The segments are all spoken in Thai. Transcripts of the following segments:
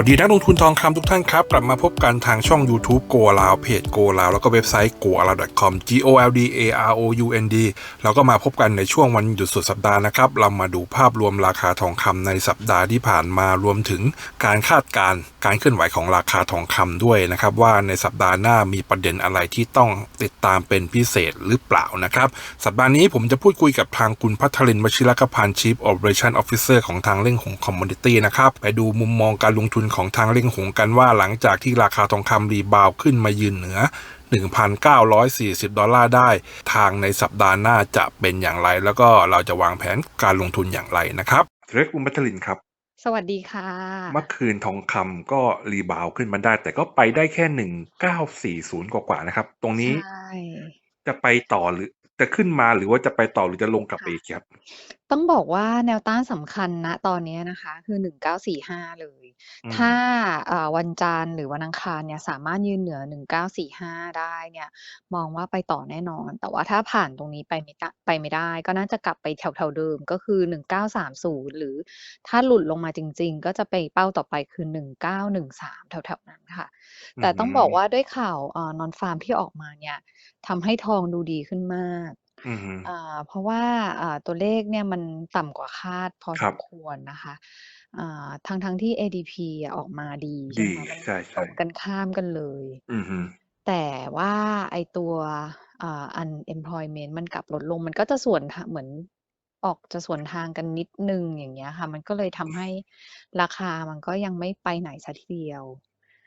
วัสดีนักลงทุนทองคำทุกท่านครับ กลับมาพบกันทางช่อง YouTube Go ลาวเพจ Go ลาวแล้วก็เว็บไซต์ go l a w com g o l d a r o u n d แล้วก็มาพบกันในช่วงวันหยุดสุดสัปดาห์นะครับ เรามาดูภาพรวมราคาทองคำในสัปดาห์ที่ผ่านมารวมถึงการคาดการณ์การเคลื่อนไหวของราคาทองคำด้วยนะครับ ว่าในสัปดาห์หน้ามีประเด็นอะไรที่ต้องติดตามเป็นพิเศษหรือเปล่านะครับ สัปดาห์นี้ผมจะพูดคุยกับทางคุณพัทรินวชิรกพันธ์ Chief Operation Officer ของทางเล่งหง Commodity นะครับไปดูมุมมองการลงทุนของทางเล่งหงกันว่าหลังจากที่ราคาทองคำรีบาวด์ขึ้นมายืนเหนือ 1,940 ดอลลาร์ได้ ทางในสัปดาห์หน้าจะเป็นอย่างไร แล้วก็เราจะวางแผนการลงทุนอย่างไรนะครับเรกคุณพัทรินครับสวัสดีค่ะ เมื่อคืนทองคำก็รีบาวด์ขึ้นมาได้ แต่ก็ไปได้แค่1940กว่าๆนะครับ ตรงนี้ใช่จะไปต่อหรือจะขึ้นมาหรือว่าจะไปต่อหรือจะลงกลับไปอีกครับ ต้องบอกว่าแนวต้านสำคัญ ณ ตอนนี้นะคะ คือ 1945 เลย อืมถ้าเอ่อ วันจันทร์หรือวันอังคารเนี่ยสามารถยืนเหนือ 1945 ได้เนี่ย มองว่าไปต่อแน่นอน แต่ว่าถ้าผ่านตรงนี้ไปไม่ได้ไปไม่ได้ ก็น่าจะกลับไปแถว ๆ เดิม ก็คือ 1930 หรือถ้าหลุดลงมาจริง ๆ ก็จะไป เป้าต่อไปคือ 1913 แถว ๆ นั้นค่ะ อืแต่ต้องบอกม ว่าด้วยข่าว เอ่อ Non-farm ที่ออกมาเนี่ย ทำให้ทองดูดีขึ้นมาก อือฮึ อ่า เพราะว่า อ่า ตัวเลขเนี่ยมันต่ำกว่าคาดพอคสรับมควรนะคะ อ่า ทั้ง ๆ ที่ ADP อะออกมาดี ใช่ดีไหมคะ มันใช่ตรงกันข้ามกันเลย อือฮึ แต่ว่าไอ้ตัว อ่า unemployment มันกลับลดลง มันก็จะสวนทาง เหมือนออกจะสวนทางกันนิดหนึ่ง อย่างเงี้ยค่ะ มันก็เลยทำให้ราคามันก็ยังไม่ไปไหนสักทีเดียว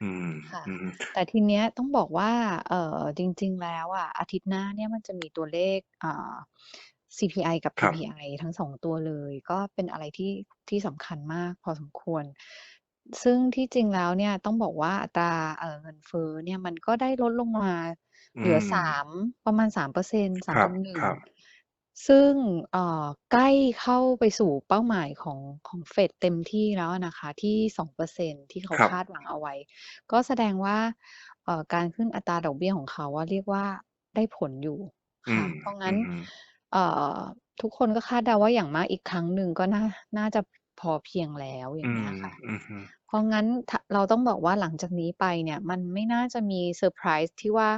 อืม ค่ะ อืม แต่ทีเนี้ยต้องบอกว่า เอ่อ จริง ๆ แล้วอะ อาทิตย์หน้าเนี่ยมันจะมีตัวเลข อ่า CPI กับ ครับ PPI ทั้ง 2 ตัวเลย ก็เป็นอะไรที่ ที่สำคัญมากพอสมควร ซึ่งที่จริงแล้วเนี่ยต้องบอกว่า อัตรา เอ่อ เงินเฟ้อเนี่ยมันก็ได้ลดลงมาอืเหลือม3ประมาณ3%ครับ3.1ครับ ซึ่งเอ่อใกล้เข้าไปสู่เป้าหมายของของเฟดเต็มที่แล้วอะนะคะที่ 2%ที่เขาครับคาดหวังเอาไว้ ก็แสดงว่าเอ่อการขึ้นอัตราดอกเบี้ยของเขาอะเรียกว่าได้ผลอยู่อืค่ะมเพราะอืงั้นอฮึเอ่อทุกคนก็คาดเดาว่าอย่างมากอีกครั้งหนึ่งก็น่าน่าจะพอเพียงแล้วออืย่างเงี้มยค่ะอือฮึเพราะงั้นทเราต้องบอกว่าหลังจากนี้ไปเนี่ย มันไม่น่าจะมีเซอร์ไพรส์ที่ว่า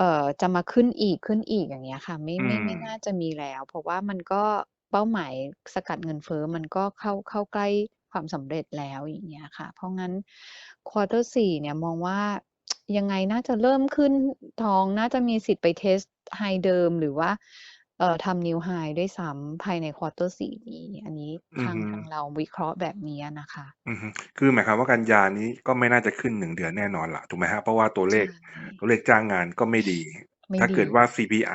เอ่อจะมาขึ้นอีกขึ้นอีกอย่างเงี้ยค่ะ ไม่อืไม่มไม่น่าจะมีแล้ว เพราะว่ามันก็เป้าหมายสกัดเงินเฟ้อมันก็เข้าเข้าใกล้ความสำเร็จแล้วอย่างเงี้ยค่ะ เพราะงั้น Quarter 4เนี่ยมองว่า ยังไงน่าจะเริ่มขึ้นทองน่าจะมีสิทธิ์ไปเทสต์ไฮเดิมหรือว่า เอ่อทำ New High ด้วยซ้ำภายใน Quarter 4นี้อันนี้อื ทาองฮึทางเราวิเคราะห์แบบนี้อะนะคะอือฮึคือหมายความว่ากันยานี้ก็ไม่น่าจะขึ้น1เดือนแน่นอนล่ะถูกไหมครับเพราะว่าตัวเลใช่ขตัวเลขจ้างงานก็ไม่ดี ไม่ถ้าดีเกิดว่า CPI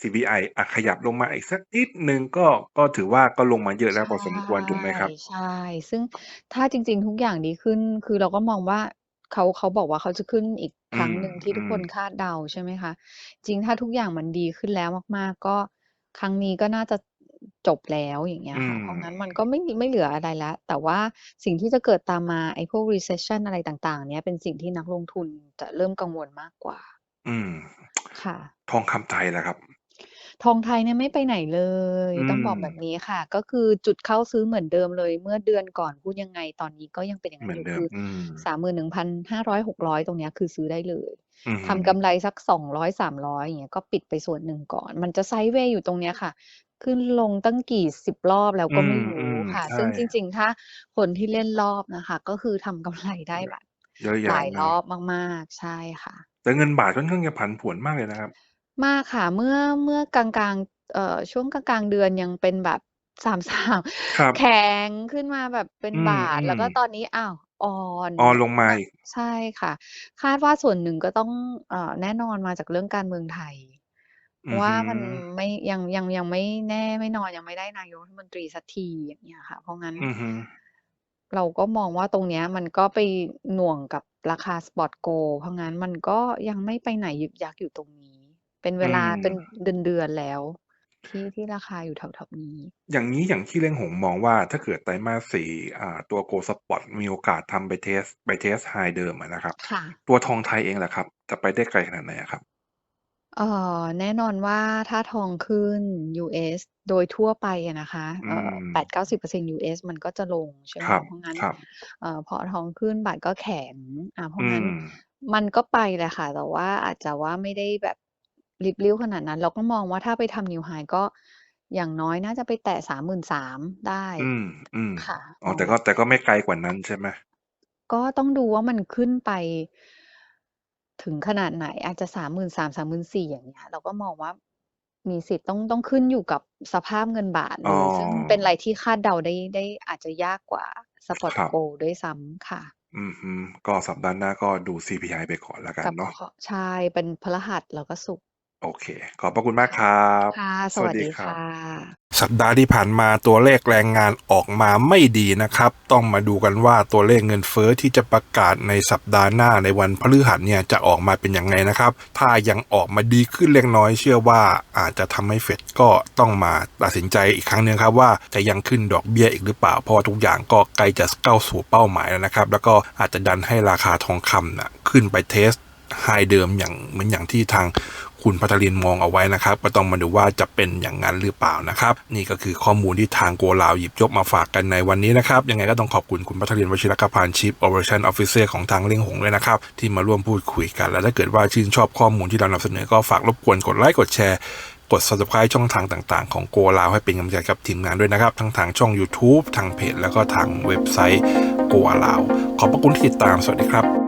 CPI อะขยับลงมาอีกสักนิดหนึ่งก็ก็ถือว่าก็ลงมาเยอะแล้ใช่วพอสมควรถูกไหมครับ?ใช่ซึ่งถ้าจริง ๆ ทุกอย่างดีขึ้น คือเราก็มองว่าเขาเขาบอกว่าเขาจะขึ้นอีกอืครั้งม หนึ่งที่อืทุกคม นคาดเดาใช่ไหมคะ จริงถ้าทุกอย่างมันดีขึ้นแล้วมาก ๆ ก็ครั้งนี้ก็น่าจะ จบแล้วอย่างเงี้ยอืค่ะมเพราะงั้นมันก็ไม่ไม่เหลืออะไรแล้วแต่ว่าสิ่งที่จะเกิดตามมาไอ้พวก recession อะไรต่าง ๆ เนี่ยเป็นสิ่งที่นักลงทุนจะเริ่มกังวลมากกว่า อืม ค่ะ ทองคำไทยล่ะครับ?ทองไทยเนี่ยไม่ไปไหนเลยอืต้องบอกแบมบนี้ค่ะ ก็คือจุดเข้าซื้อเหมือนเดิมเลย เมื่อเดือนก่อนพูดยังไงตอนนี้ก็ยังเป็นอย่างเหนั้มืนออนยู่เดิคืมออืม31,500-600ตรงเนี้ยคือซื้อได้เลยอือฮึทำกำไรสัก200-300อย่างเงี้ยก็ปิดไปส่วนหนึ่งก่อน มันจะไซด์เวย์อยู่ตรงเนี้ยค่ะ ขึ้นลงตั้งกี่สิบรอบแล้วอืก็ไม่มรู้ค่ะๆใช่ ซึ่งจริง ๆ ถ้าคนที่เล่นรอบนะคะ ก็คือทำกำไรได้แบบ เยอะหแยะลายเลรยอบมาก ๆ ใช่ค่ะ แต่เงินบาทค่อนข้างจะผันผวนมากเลยนะครับ มากค่ะ เมื่อ เมื่อกลาง ๆ เอ่อ ช่วงกลาง ๆ เดือนยังเป็นแบบ 33 ครับ แข็งขึ้นมาแบบเป็นอืบาท แล้วก็มตอๆนนี้ อ้าว อ่อนอ่อนลงมาก็อีก ใช่ค่ะ คาดว่าส่วนหนึ่งก็ต้อง เอ่อ แน่นอนมาจากเรื่องการเมืองไทย เพอืราะอว่าฮึ มันไม่ยังยังยังไม่แน่ไม่นอน ยังไม่ได้นายกรัฐมนตรีสักที อย่างเงี้ยค่ะ เพราะงั้น อือฮึ เราก็มองว่าตรงเนี้ยมันก็ไปหน่วงกับราคา Spot Gold เพราะงั้นมันก็ยังไม่ไปไหนยึกยักอยู่ตรงนี้ เป็นเวอืลา เป็นม เดือน ๆ แล้ว ที่ ที่ราคาอยู่แถว ๆ นี้ อย่างงี้ อย่างที่เล่งหงมองว่า ถ้าเกิดไตรมาส 4 อ่า ตัว Gold Spot มีโอกาสทำไป เทสต์ ไป เทสต์ ไฮ เดิมอะนะครับ ค่ะ ตัวทองไทยเองล่ะครับ จะไปได้ไกลขนาดไหนอะครับ? เอ่อ แน่นอนว่า ถ้าทองขึ้น US โดยทั่วไปอะนะคะ อืเอ่อม8-90% US มันก็จะลง ใช่ไหคมรัคะ บ เพราะงั้น ครับ เอ่อ พอทองขึ้นบาทก็แข็ง อ่า เพราะอืงั้นม มันก็ไปแหละค่ะ แต่ว่าอาจจะว่าไม่ได้แบบริบริ่วขนาดนั้น เราก็มองว่า ถ้าไปทำ New High ก็อย่างน้อยน่าจะไปแตะ 33,000 ได้ อืม อืม ค่ะ อ๋อ มองแต่ก็แต่ก็ไม่ไกลกว่านั้นใช่ไหม?ก็ต้องดูว่า มันขึ้นไป ถึงขนาดไหนอาจจะ33,000-34,000อย่างเงี้ย เราก็มองว่ามีสิทธิ์ต้องต้องขึ้นอยู่กับสภาพเงินบาทอ๋เลอยซึ่งเป็นอะไรที่คาดเดาได้ได้อาจจะยากกว่าครั Spot บ Gold ด้วยซ้ำค่ะ อือฮึก็สัปดาห์หน้าก็ดู CPI ไปก่อนแล้วกันกับเนาะขใช่เป็นพฤหัสแล้วก็ศุกร์ โอเค ขอบพระคุณมากค่ะครับ ค่ะสสวัวัสสดีดีครัค่บะสัปดาห์ที่ผ่านมาตัวเลขแรงงานออกมาไม่ดีนะครับ ต้องมาดูกันว่าตัวเลขเงินเฟ้อที่จะประกาศในสัปดาห์หน้าในวันพฤหัสเนี่ยจะออกมาเป็นยังไงนะครับ ถ้ายังออกมาดีขึ้นเล็กน้อยเชื่อว่าอาจจะทำให้เฟดก็ต้องมาตัดสินใจอีกครั้งหนึงครับว่าจะยังขึ้นดอกเบี้ยอีกหรือเปล่า เพราะว่าทุกอย่างก็ใกล้จะเข้าสู่เป้าหมายแล้วนะครับ แล้วก็อาจจะดันให้ราคาทองคำน่ะขึ้นไปเทสไฮเดิมอย่างเหมือนอย่างที่ทาง คุณภัทรินมองเอาไว้นะครับก็ต้องมาดูว่าจะเป็นอย่างนั้นหรือเปล่านะครับ นี่ก็คือข้อมูลที่ทางโกลาวหยิบยกมาฝากกันในวันนี้นะครับ ยังไงก็ต้องขอบคุณคุณภัทรินวชิรกพาน Chief Operation Officer ของทางเล่งหงด้วยนะครับ ที่มาร่วมพูดคุยกัน และถ้าเกิดว่าชื่นชอบข้อมูลที่เรานำเสนอก็ฝากรบกวนกดไลค์กดแชร์กด Subscribe ช่องทางต่างๆ ของโกลาวให้เป็นกำลังใจกับทีมงานด้วยนะครับ ทั้งทางช่อง YouTube ทางเพจ แล้วก็ทางเว็บไซต์โกลาวขอบพระคุณที่ติดตามสวัสดีครับ